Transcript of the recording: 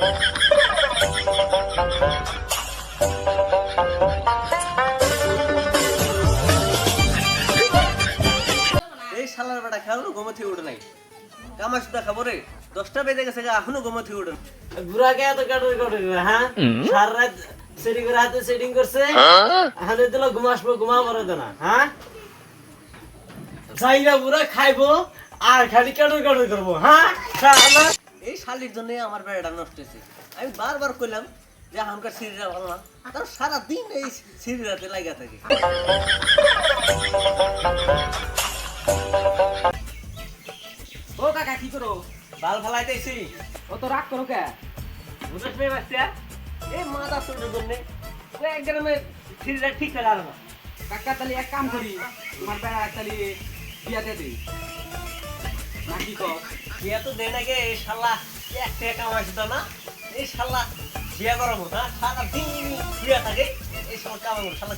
এই শালার বেটা খেয়াল ঘুমো থেকে উঠে নাই। কামা সুদা খাব রে। দশটা বেজে গেছে এখনও ঘুমো থেকে উঠে না। বুড়াকে এত কাটর কাটর হ্যাঁ? সারা রাত সেটিং করে হাতে সেটিং করছে। হাতে দিল ঘুমাসবো ঘুমাবো রে তো না হ্যাঁ? বুড়া খাইবো আর খালি কাটর কাটর করব হ্যাঁ? শালা। এই শালির জন্য আমার বেড়াটা নষ্ট হয়েছে। আমি বারবার কইলাম যে আমাকে সিরিরা ভালো না তার সারাদিন এই সিরিরাতে লাগা থাকে। ও কাকা কি করো? বাল ফালাইতেছি ও তো রাগ করো কে? বুঝতে পেরে বাচ্চা? এই মাথা চুলের জন্য এক গ্রামে সিরিরা ঠিক থাকে না। কাকা তাহলে এক কাম করি তোমার বেড়া তাহলে বিয়া দিয়ে দিই। বিয়া তো দেয় নাকি এই শালা এক টাকা কামাই দিত না, এই শালা বিয়া গরম না সারা দিন বিয়া থাকে, এই শালা কামাই শালা